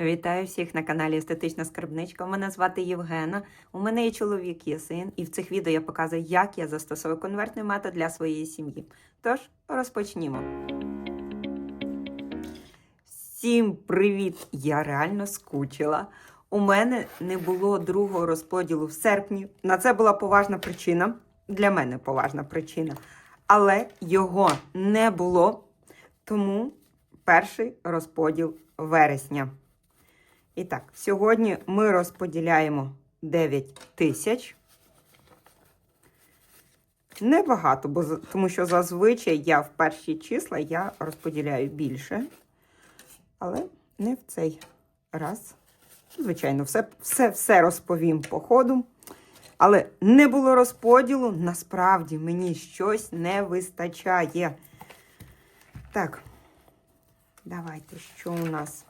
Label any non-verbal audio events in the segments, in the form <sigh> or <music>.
Вітаю всіх на каналі Естетична Скарбничка. Мене звати Євгена. У мене є чоловік, є син, і в цих відео я показую, як я застосовую конвертний метод для своєї сім'ї. Тож розпочнімо. Всім привіт! Я реально скучила. У мене не було другого розподілу в серпні. На це була поважна причина. Для мене поважна причина. Але його не було. Тому перший розподіл вересня. І так, сьогодні ми розподіляємо 9 тисяч. Небагато, бо, тому що зазвичай я в перші числа я розподіляю більше. Але не в цей раз. Звичайно, все, все, все розповім по ходу. Але не було розподілу. Насправді мені щось не вистачає. Так, давайте, що у нас?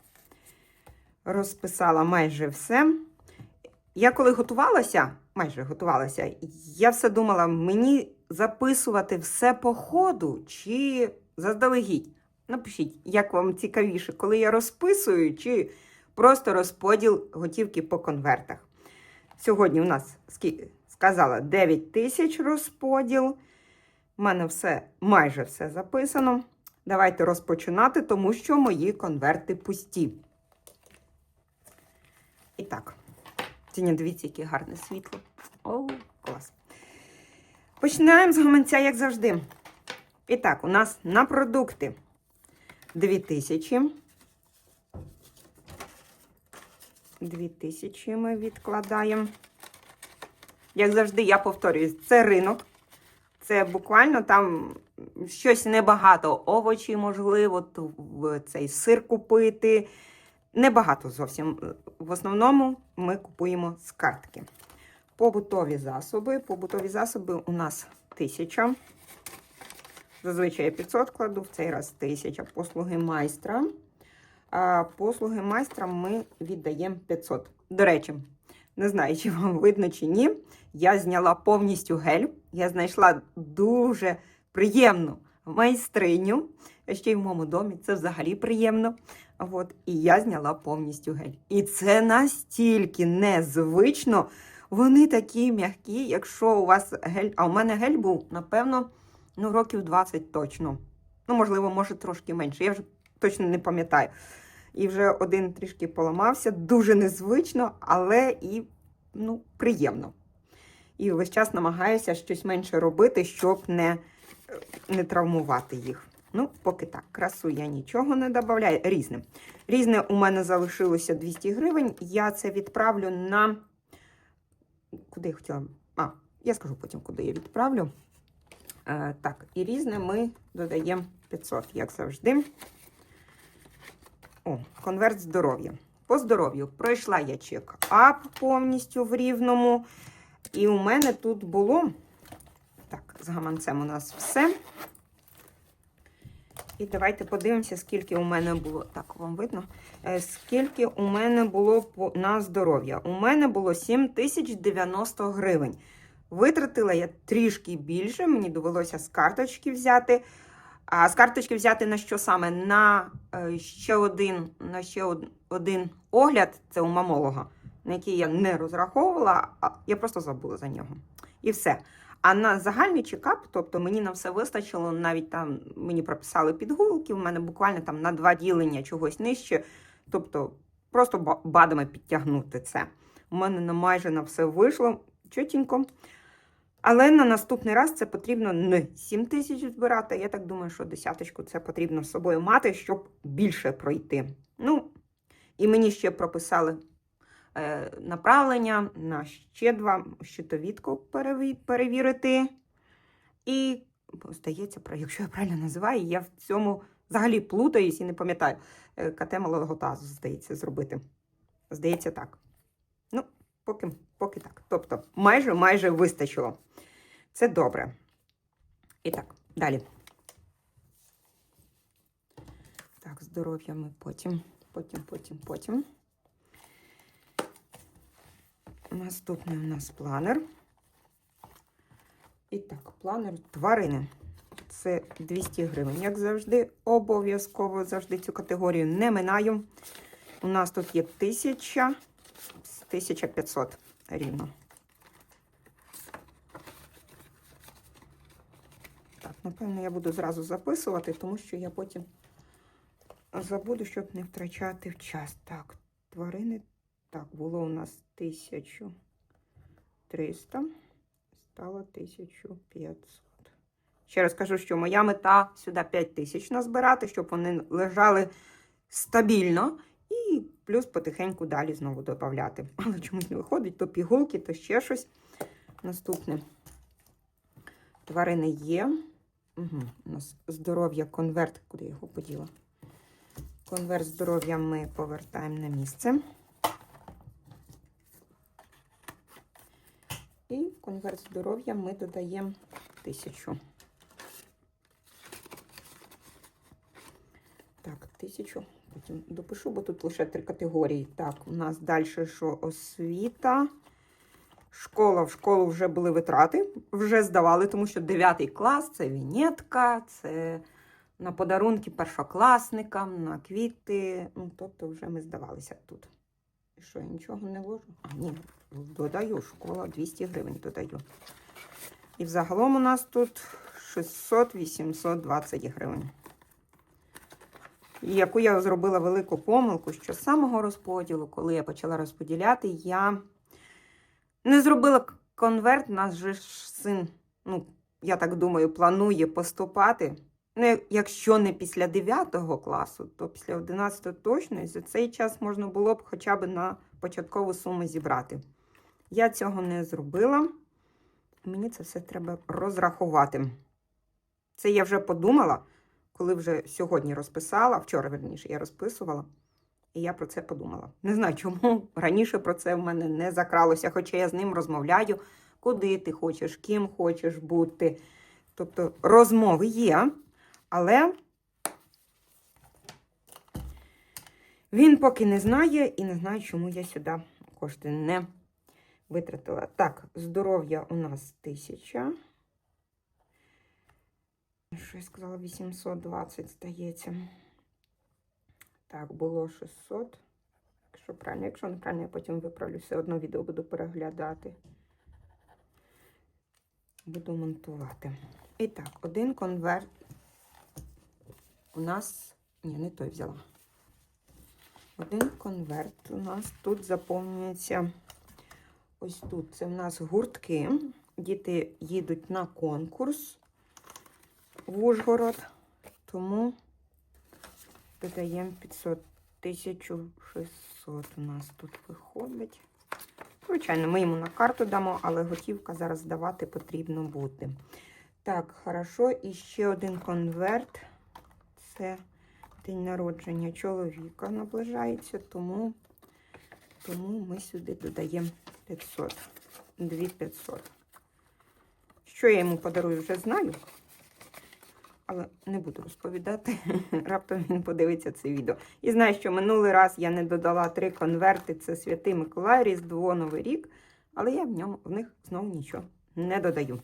Розписала майже все. Я коли готувалася, майже готувалася, я все думала, мені записувати все по ходу чи заздалегідь. Напишіть, як вам цікавіше, коли я розписую, чи просто розподіл готівки по конвертах. Сьогодні у нас сказала 9 тисяч розподіл. У мене все, майже все записано. Давайте розпочинати, тому що мої конверти пусті. Так, Тіня, дивіться, яке гарне світло. О, клас. Починаємо з гаманця, як завжди. І так, у нас на продукти 2000. 2000 ми відкладаємо. Як завжди, я повторюю, це ринок. Це буквально там щось небагато. Овочі, можливо, цей сир купити. Небагато зовсім. В основному ми купуємо з картки. Побутові засоби. Побутові засоби у нас 1000. Зазвичай я 500 кладу, в цей раз 1000. Послуги майстра. А послуги майстра ми віддаємо 500. До речі, не знаю, чи вам видно чи ні. Я зняла повністю гель. Я знайшла дуже приємну майстриню. Ще й в моєму домі це взагалі приємно. От, і я зняла повністю гель. І це настільки незвично. Вони такі м'які, якщо у вас гель. А у мене гель був, напевно, ну, років 20 точно. Ну, можливо, може трошки менше. Я вже точно не пам'ятаю. І вже один трішки поламався. Дуже незвично, але і ну, приємно. І весь час намагаюся щось менше робити, щоб не, не травмувати їх. Ну, поки так, красу я нічого не додаю. Різне. Різне у мене залишилося 200 гривень. Я це відправлю на. Куди я хотіла? А, я скажу потім, куди я відправлю. Е, так, і різне ми додаємо 500, як завжди. О, конверт здоров'я. По здоров'ю пройшла я чек-ап повністю в рівному. І у мене тут було. Так, з гаманцем у нас все. І давайте подивимося, скільки у мене було. Так, вам видно? Е, Скільки у мене було на здоров'я? У мене було 7090 гривень. Витратила я трішки більше, мені довелося з карточки взяти. А з карточки взяти на що саме? На е, ще один, на ще один огляд, це у мамолога, на який я не розраховувала, а я просто забула за нього. І все. А на загальний чекап, тобто мені на все вистачило, навіть там мені прописали підгулки, у мене буквально там на два ділення чогось нижче. Тобто просто бадами підтягнути це. У мене на майже на все вийшло чотенько. Але на наступний раз це потрібно не 7 тисяч збирати. Я так думаю, що десяточку це потрібно з собою мати, щоб більше пройти. Ну, і мені ще прописали направлення на ще два щитовідку перевірити. І, здається, якщо я правильно називаю, я в цьому взагалі плутаюсь і не пам'ятаю. Е, КТ малого тазу, здається, зробити. Здається, так. Ну, поки, поки так. Тобто, майже майже вистачило. Це добре. І так, далі. Так, здоров'я ми потім, потім, потім, потім. Наступний у нас планер. І так, планер тварини. Це 200 гривень. Як завжди, обов'язково завжди цю категорію не минаю. У нас тут є 1000, 1500 рівно. Так, напевно, я буду зразу записувати, тому що я потім забуду, щоб не втрачати в час. Так, тварини. Так, було у нас 1300, стало 1500. Ще раз кажу, що моя мета сюди 5000 назбирати, щоб вони лежали стабільно. І плюс потихеньку далі знову додати. Але чомусь не виходить, то пігулки, то ще щось. Наступне. Тварини є. Угу. У нас здоров'я, конверт. Куди його поділа? Конверт здоров'я ми повертаємо на місце. І в конверт здоров'я ми додаємо тисячу. Так, тисячу. Потім допишу, бо тут лише три категорії. Так, у нас далі що освіта. Школа, в школу вже були витрати, вже здавали, тому що 9 клас це вінетка, це на подарунки першокласникам, на квіти. Ну, тобто вже ми здавалися тут. І що, я нічого не ложу? А, ні, додаю, школа 200 гривень додаю. І взагалом у нас тут 600-820 гривень. І яку я зробила велику помилку, що з самого розподілу, коли я почала розподіляти, я не зробила конверт. Наш же син, ну, я так думаю, планує поступати. Не, якщо не після 9 класу, то після 11 точно. І за цей час можна було б хоча б на початкову суму зібрати. Я цього не зробила. Мені це все треба розрахувати. Це я вже подумала, коли вже сьогодні розписала, вчора, верніше, я розписувала, і я про це подумала. Не знаю, чому <laughs> раніше про це в мене не закралося, хоча я з ним розмовляю, куди ти хочеш, ким хочеш бути. Тобто розмови є, але він поки не знає і не знає, чому я сюди кошти не витратила. Так, здоров'я у нас тисяча. Що я сказала, 820 стається. Так, було 600. Якщо правильно, якщо неправильно, я потім виправлю, все одно відео буду переглядати. Буду монтувати. І так, один конверт у нас. Ні, не той взяла. Один конверт у нас тут заповнюється. Ось тут. Це в нас гуртки. Діти їдуть на конкурс в Ужгород, тому додаємо 500 1600 у нас тут виходить. Звичайно, ми йому на карту дамо, але готівка зараз здавати потрібно буде. Так, хорошо. І ще один конверт. Це день народження чоловіка наближається, тому, тому ми сюди додаємо 500. 2500. Що я йому подарую, вже знаю. Але не буду розповідати. <laughs> Раптом він подивиться це відео. І знаю, що минулий раз я не додала три конверти: це Святий Миколай, Різдво, Новий рік. Але я в ньому в них знову нічого не додаю.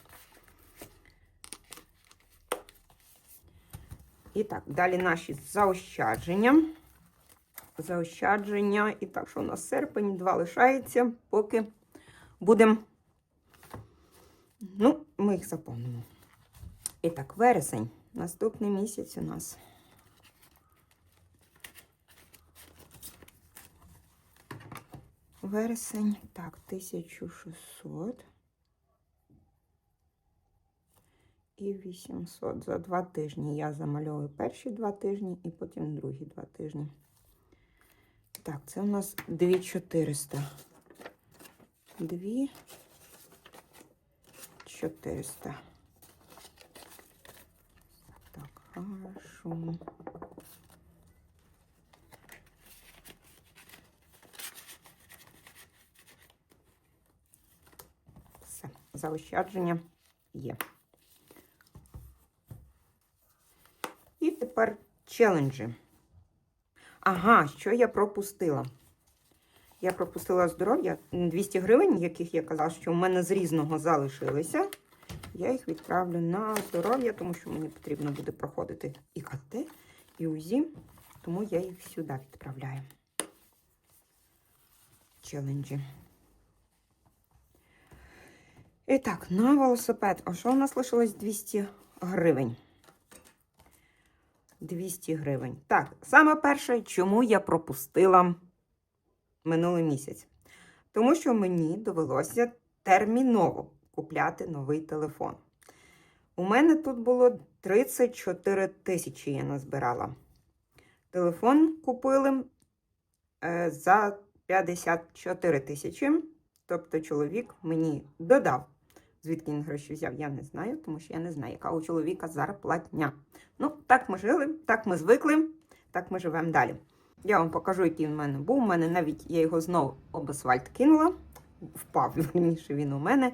І так, далі наші заощадження. Заощадження. І так, що у нас серпень, два лишається, поки будемо. Ну, ми їх заповнимо. І так, вересень. Наступний місяць у нас. Вересень. Так, 1600. І 800. За два тижні я замальовую перші два тижні і потім другі два тижні. Так, це у нас 2400. 2 400. Так, хорошо. Все, заощадження є. І тепер челенджі. Ага, що я пропустила? Я пропустила здоров'я 200 гривень, яких я казала, що в мене з різного залишилися. Я їх відправлю на здоров'я, тому що мені потрібно буде проходити і КТ, і УЗІ, тому я їх сюди відправляю. челенджі. І так, на велосипед. А що у нас лишилось 200 гривень? 200 гривень. Так, саме перше, чому я пропустила минулий місяць? Тому що мені довелося терміново купляти новий телефон. У мене тут було 34 тисячі я назбирала. Телефон купили е, за 54 тисячі. Тобто чоловік мені додав. Звідки він гроші взяв, я не знаю, тому що я не знаю, яка у чоловіка зарплатня. Ну, так ми жили, так ми звикли, так ми живемо далі. Я вам покажу, який в мене був. У мене навіть я його знову об асфальт кинула. Впав <laughs> верніше він у мене.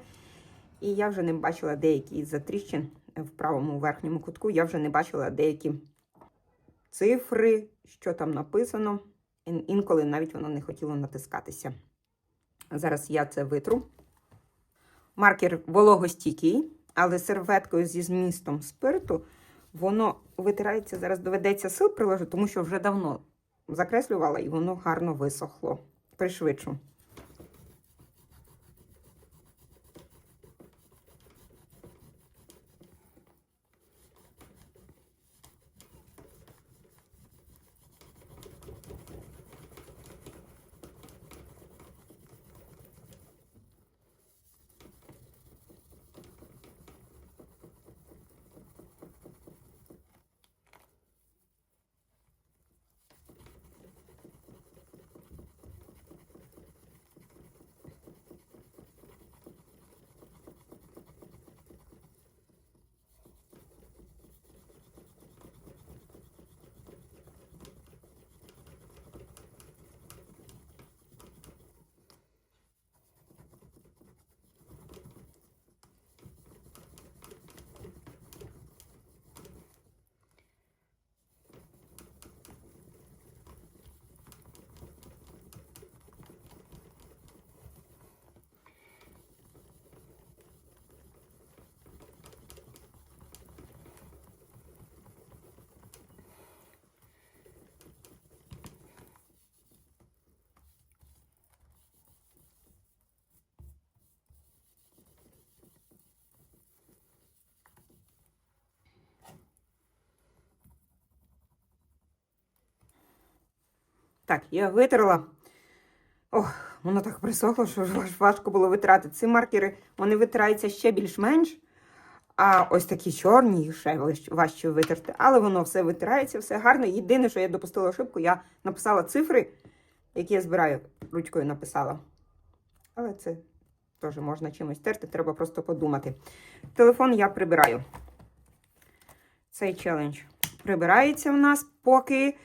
І я вже не бачила деякі затріщин в правому верхньому кутку. Я вже не бачила деякі цифри, що там написано. Інколи навіть воно не хотіло натискатися. Зараз я це витру. Маркер вологостійкий, але серветкою зі змістом спирту воно витирається. Зараз доведеться сил приложити, тому що вже давно закреслювала і воно гарно висохло. Пришвидшу. Так, я витерла. Ох, воно так присохло, що важко було витрати. Ці маркери вони витираються ще більш-менш. А ось такі чорні їх ще важче витерти. Але воно все витирається, все гарно. Єдине, що я допустила ошибку, я написала цифри, які я збираю, ручкою написала. Але це теж можна чимось терти, треба просто подумати. Телефон я прибираю. Цей челендж прибирається в нас поки.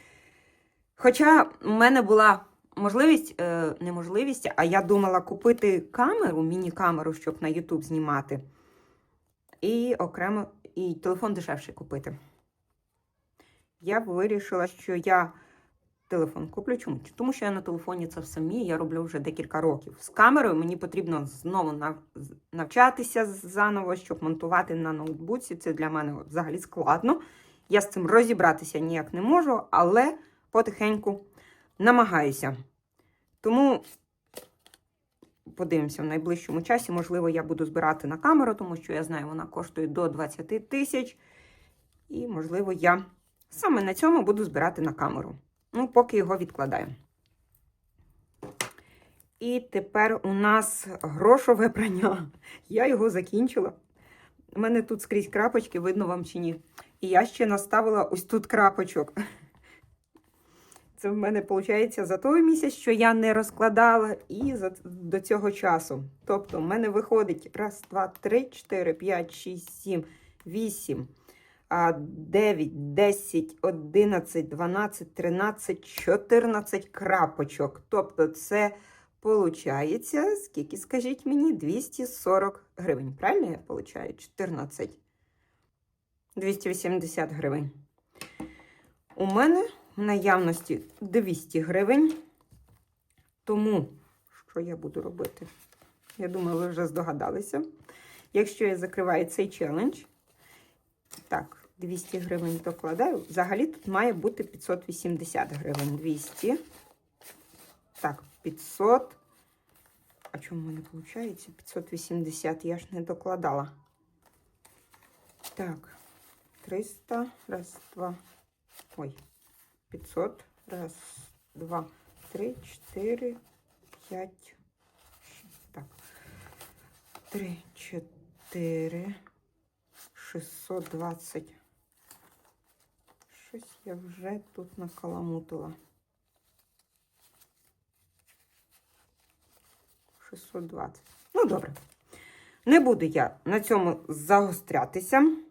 Хоча в мене була можливість, е, не можливість, а я думала купити камеру, міні-камеру, щоб на YouTube знімати. І окремо і телефон дешевше купити. Я вирішила, що я телефон куплю. Чому? Тому що я на телефоні це все вмію, я роблю вже декілька років. З камерою мені потрібно знову навчатися заново, щоб монтувати на ноутбуці. Це для мене взагалі складно. Я з цим розібратися ніяк не можу, але потихеньку намагаюся. Тому подивимося в найближчому часі. Можливо, я буду збирати на камеру, тому що я знаю, вона коштує до 20 тисяч. І, можливо, я саме на цьому буду збирати на камеру. Ну, поки його відкладаю. І тепер у нас грошове прання. Я його закінчила. У мене тут скрізь крапочки, видно вам чи ні. І я ще наставила ось тут крапочок. Це в мене виходить за той місяць, що я не розкладала, і за, до цього часу. Тобто, в мене виходить раз, два, три, чотири, п'ять, шість, сім, вісім, а, дев'ять, десять, одинадцять, дванадцять, тринадцять, чотирнадцять крапочок. Тобто, це виходить, скільки, скажіть мені, 240 гривень. Правильно я получаю? 14. 280 гривень. У мене в наявності 200 гривень. Тому, що я буду робити? Я думаю, ви вже здогадалися. Якщо я закриваю цей челендж, так, 200 гривень докладаю. Взагалі тут має бути 580 гривень. 200. Так, 500. А чому мене виходить? 580, я ж не докладала. Так, 300, раз, два, ой, 500, раз, два, три, чотири, п'ять, так. Три, чотири, 620. Щось я вже тут накаламутила. 620. Ну, добре. Не буду я на цьому загострятися.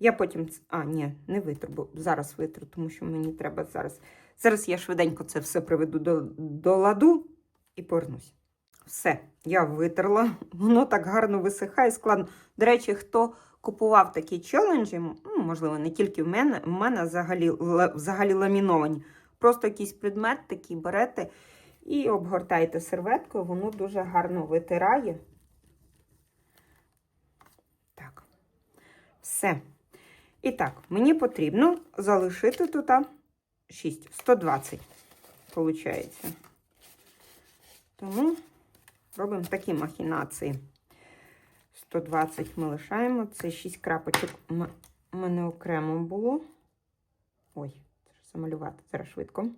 Я потім. А, ні, не витру, бо зараз витру, тому що мені треба зараз. Зараз я швиденько це все приведу до, до ладу і повернусь. Все, я витерла. <laughs> Воно так гарно висихає, складно. До речі, хто купував такі челенджі, ну, можливо, не тільки в мене, в мене взагалі, взагалі ламіновані. Просто якийсь предмет такий берете і обгортаєте серветкою, воно дуже гарно витирає. Так, все. І так, мені потрібно залишити тут 6, 120, виходить. Тому робимо такі махінації. 120 ми лишаємо. Це 6 крапочок у мене окремо було. Ой, треба замалювати зараз швидко.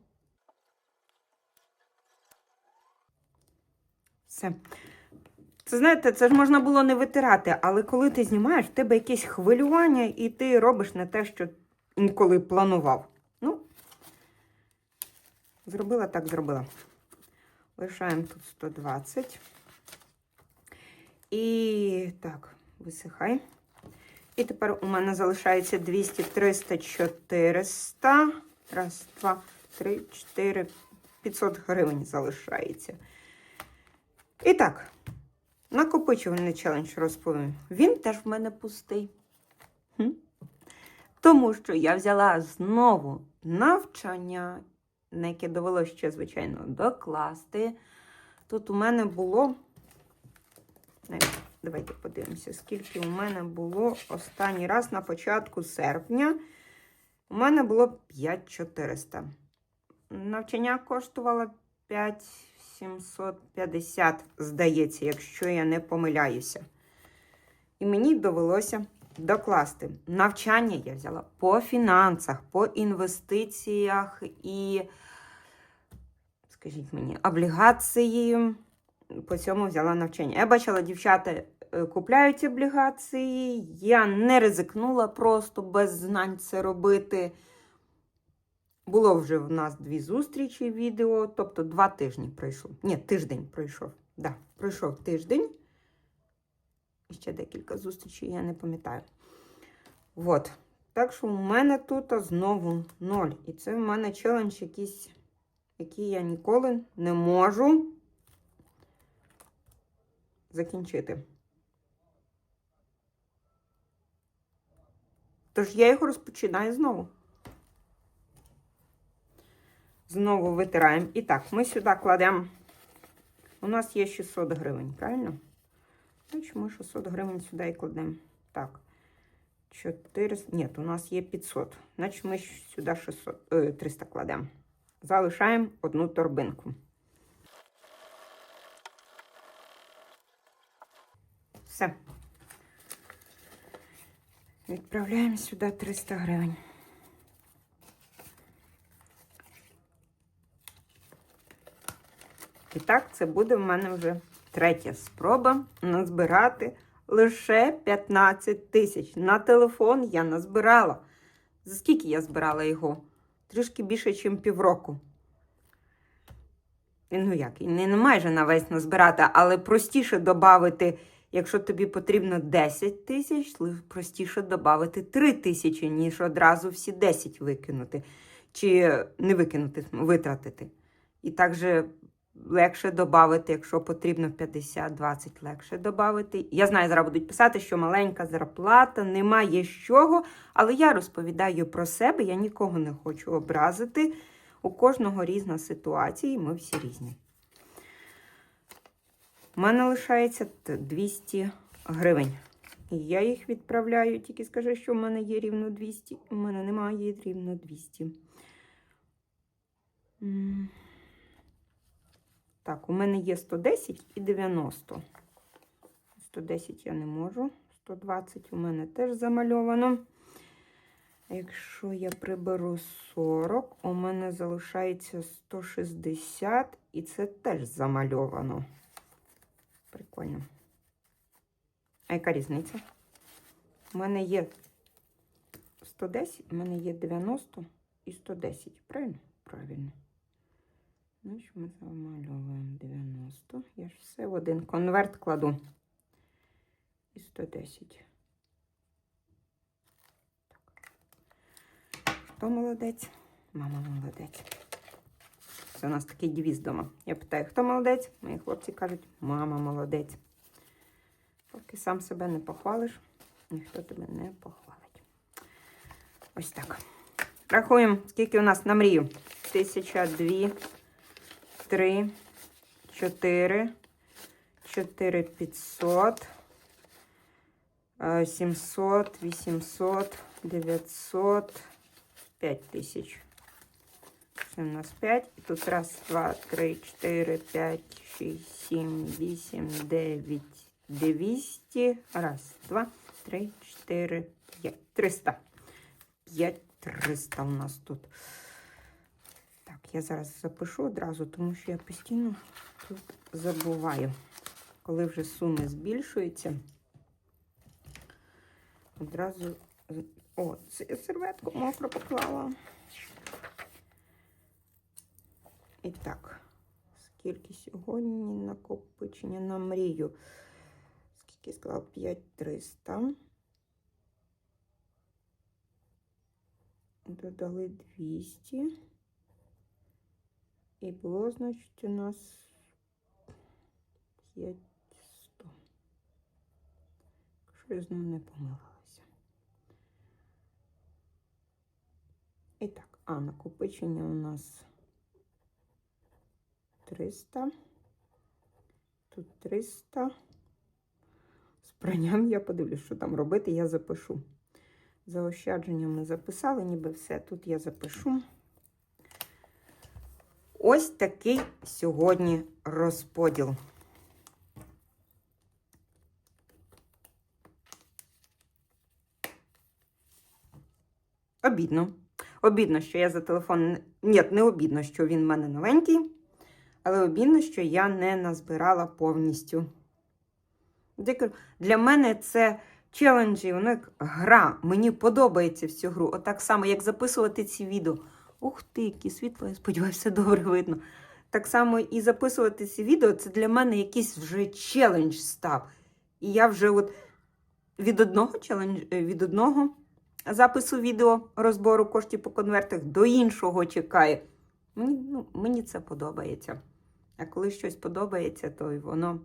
Все. Це знаєте, це ж можна було не витирати, але коли ти знімаєш, в тебе якесь хвилювання, і ти робиш не те, що інколи планував. Ну, зробила так, зробила. Лишаємо тут 120. І так, висихай. І тепер у мене залишається 200, 300, 400. Раз, два, три, чотири, 500 гривень залишається. І так, накопичувальний челендж розповім. Він теж в мене пустий. Тому що я взяла знову навчання, на яке довелося ще, звичайно, докласти. Тут у мене було. Давайте подивимося, скільки у мене було останній раз на початку серпня. У мене було 5400. Навчання коштувало 5750, здається, якщо я не помиляюся. І мені довелося докласти. Навчання я взяла по фінансах, по інвестиціях і, скажіть мені, облігації. По цьому взяла навчання. Я бачила, дівчата е, купляють облігації. Я не ризикнула просто без знань це робити. Було вже в нас дві зустрічі відео, тобто два тижні пройшов. Ні, тиждень пройшов. Да, пройшов тиждень. І ще декілька зустрічей, я не пам'ятаю. От. Так що у мене тут знову ноль. І це в мене челендж якийсь, який я ніколи не можу закінчити. Тож я його розпочинаю знову. Знову витираємо. І так, ми сюди кладемо. У нас є 600 гривень, правильно? Значить, ми 600 гривень сюди і кладемо. Так. 400. Ні, у нас є 500. Значить, ми сюди 600, е, 300 кладемо. Залишаємо одну торбинку. Все. Відправляємо сюди 300 гривень. І так, це буде в мене вже третя спроба назбирати лише 15 тисяч. На телефон я назбирала. За скільки я збирала його? Трішки більше, ніж півроку. Ну як, не, майже на весь назбирати, але простіше додати, якщо тобі потрібно 10 тисяч, простіше додати 3 тисячі, ніж одразу всі 10 викинути. Чи не викинути, витратити. І також легше додати, якщо потрібно 50-20 легше додати. Я знаю, зараз будуть писати, що маленька зарплата, немає з чого, але я розповідаю про себе, я нікого не хочу образити. У кожного різна ситуація, і ми всі різні. У мене лишається 200 гривень. І я їх відправляю, тільки скажи, що в мене є рівно 200. У мене немає рівно 200. Так, у мене є 110 і 90. 110 я не можу. 120 у мене теж замальовано. Якщо я приберу 40, у мене залишається 160, і це теж замальовано. Прикольно. А яка різниця? У мене є 110, у мене є 90 і 110. Правильно? Правильно. Значить, ми замальовуємо 90. Я ж все в один конверт кладу. І 110. Так. Хто молодець? Мама молодець. Це у нас такий девіз вдома. Я питаю, хто молодець? Мої хлопці кажуть, мама молодець. Поки сам себе не похвалиш, ніхто тебе не похвалить. Ось так. Рахуємо, скільки у нас на мрію. Тисяча, дві, три, чотири, чотири п'ятсот, е, сімсот, вісімсот, дев'ятсот, п'ять. Це у нас 5. І тут раз, два, три, чотири, п'ять, шість, сім, вісім, дев'ять, двісті. Раз, два, три, чотири, п'ять. Триста. П'ять триста у нас тут. Так, я зараз запишу одразу, тому що я постійно тут забуваю. Коли вже суми збільшуються, одразу. О, серветку мокро поклала. І так, скільки сьогодні накопичення на мрію? Скільки сказала? 5300. Додали 200. І було, значить, у нас 500. Якщо я знову не помилилася. І так, а накопичення у нас 300. Тут 300. З пранням я подивлюсь, що там робити, я запишу. Заощадження ми записали, ніби все. Тут я запишу. Ось такий сьогодні розподіл. Обідно. Обідно, що я за телефон. Ні, не обідно, що він в мене новенький. Але обідно, що я не назбирала повністю. Для мене це челенджі, воно як гра. Мені подобається всю гру. Отак само, як записувати ці відео. Ух ти, які світло, я сподіваюся, все добре видно. Так само і записувати ці відео це для мене якийсь вже челендж став. І я вже от від одного челендж, від одного запису відео розбору коштів по конвертах до іншого чекає. Мені, ну, мені це подобається. А коли щось подобається, то воно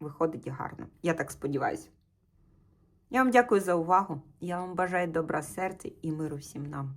виходить гарно. Я так сподіваюся. Я вам дякую за увагу. Я вам бажаю добра серця і миру всім нам.